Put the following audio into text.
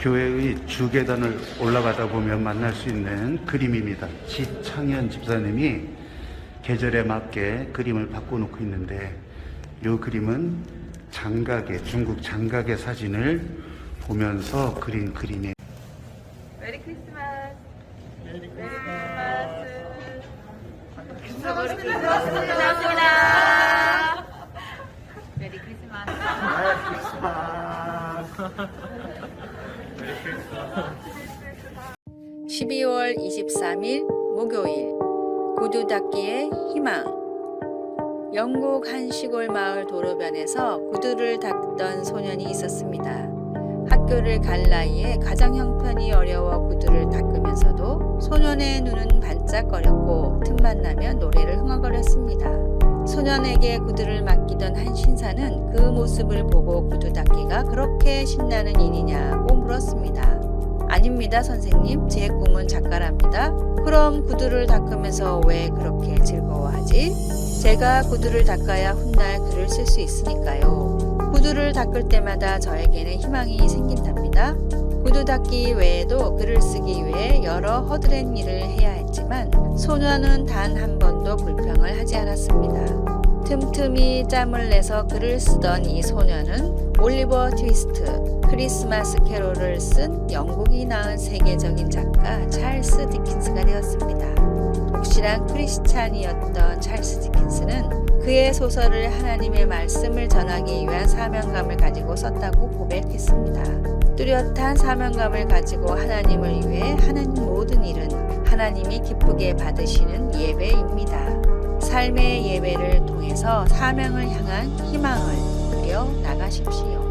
교회의 주계단을 올라가다 보면 만날 수 있는 그림입니다. 지창현 집사님이 계절에 맞게 그림을 바꿔놓고 있는데 이 그림은 장각의 중국 장각의 사진을 보면서 그린 그림이에요. 메리 크리스마스. 메리 크리스마스. 메리 크리스마스. 12월 23일 목요일 구두 닦기의 희망 영국 한 시골 마을 도로변에서 구두를 닦던 소년이 있었습니다. 학교를 갈 나이에 가정 형편이 어려워 구두를 닦으면서도 소년의 눈은 반짝거렸고 틈만 나면 노래를 흥얼거렸습니다. 소년에게 구두를 맡기던 한 신사는 그 모습을 보고 구두 닦기가 그렇게 신나는 일이냐고 물었습니다. 아닙니다, 선생님. 제 꿈은 작가랍니다. 그럼 구두를 닦으면서 왜 그렇게 즐거워하지? 제가 구두를 닦아야 훗날 글을 쓸 수 있으니까요. 구두를 닦을 때마다 저에게는 희망이 생긴답니다. 구두 닦기 외에도 글을 쓰기 위해 여러 허드렛 일을 해야 했지만 소녀는 단 한 번도 불평을 하지 않았습니다. 틈틈이 짬을 내서 글을 쓰던 이 소녀는 올리버 트위스트, 크리스마스 캐롤을 쓴 영국이 낳은 세계적인 작가 찰스 디킨스가 되었습니다. 독실한 크리스찬이었던 찰스 디킨스는 그의 소설을 하나님의 말씀을 전하기 위한 사명감을 가지고 썼다고 고백했습니다. 뚜렷한 사명감을 가지고 하나님을 위해 하는 모든 일은 하나님이 기쁘게 받으시는 예배입니다. 삶의 예배를 통해서 사명을 향한 희망을 그려 나가십시오.